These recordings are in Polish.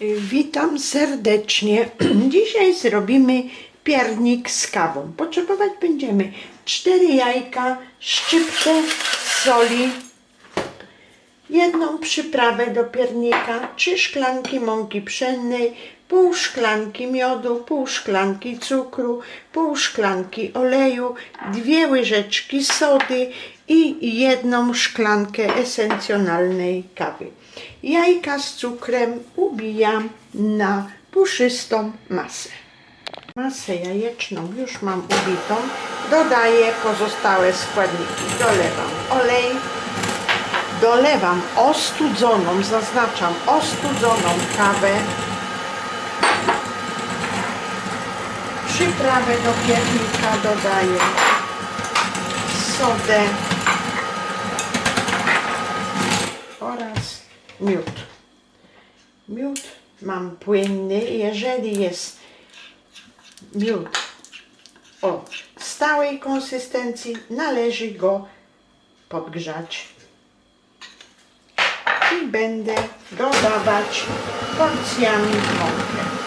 Witam serdecznie. Dzisiaj zrobimy piernik z kawą. Potrzebować będziemy 4 jajka, szczyptę soli, jedną przyprawę do piernika, 3 szklanki mąki pszennej, pół szklanki miodu, pół szklanki cukru, pół szklanki oleju, dwie łyżeczki sody i jedną szklankę esencjonalnej kawy. Jajka z cukrem ubijam na puszystą masę. Masę jajeczną już mam ubitą. Dodaję pozostałe składniki. Dolewam olej, dolewam ostudzoną, zaznaczam ostudzoną kawę, przyprawę do piernika dodaję, sodę. Oraz miód. Miód mam płynny, jeżeli jest miód o stałej konsystencji, należy go podgrzać będę dodawać porcjami mąkę.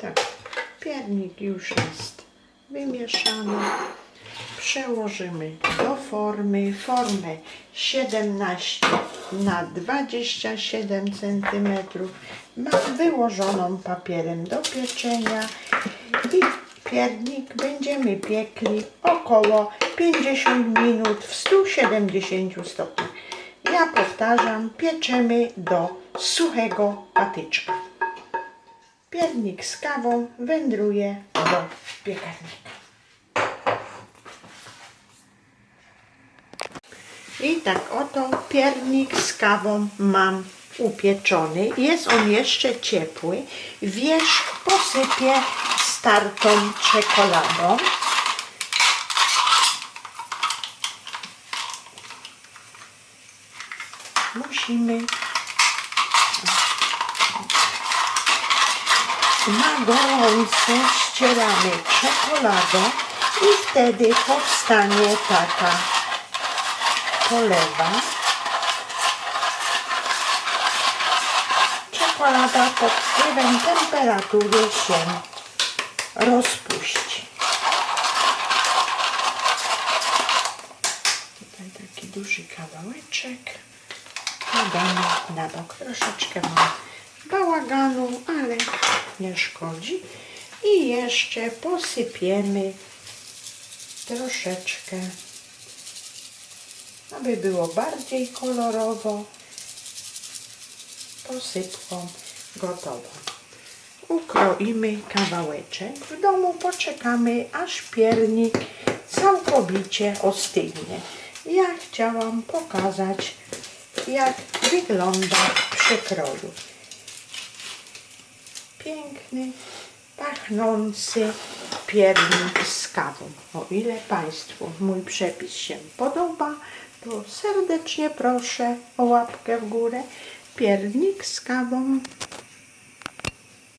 Tak, piernik już jest wymieszany. Przełożymy do formy, formę 17 na 27 cm. Mam wyłożoną papierem do pieczenia i piernik będziemy piekli około 50 minut w 170 stopniach. Ja powtarzam, pieczemy do suchego patyczka. Piernik z kawą wędruje do piekarnika. I tak oto piernik z kawą mam upieczony. Jest on jeszcze ciepły. Wierzch posypię startą czekoladą. Musimy na gorąco ścieramy czekoladę i wtedy powstanie taka polewa. Czekolada pod wpływem temperatury się rozpuści. Tutaj taki duży kawałeczek. Podamy na bok. Troszeczkę bałaganu, ale nie szkodzi. I jeszcze posypiemy troszeczkę, aby było bardziej kolorowo, posypką gotową. Ukroimy kawałeczek. W domu poczekamy, aż piernik całkowicie ostygnie. Ja chciałam pokazać, jak wygląda w przekroju piękny, pachnący piernik z kawą. O ile Państwu mój przepis się podoba, to serdecznie proszę o łapkę w górę. Piernik z kawą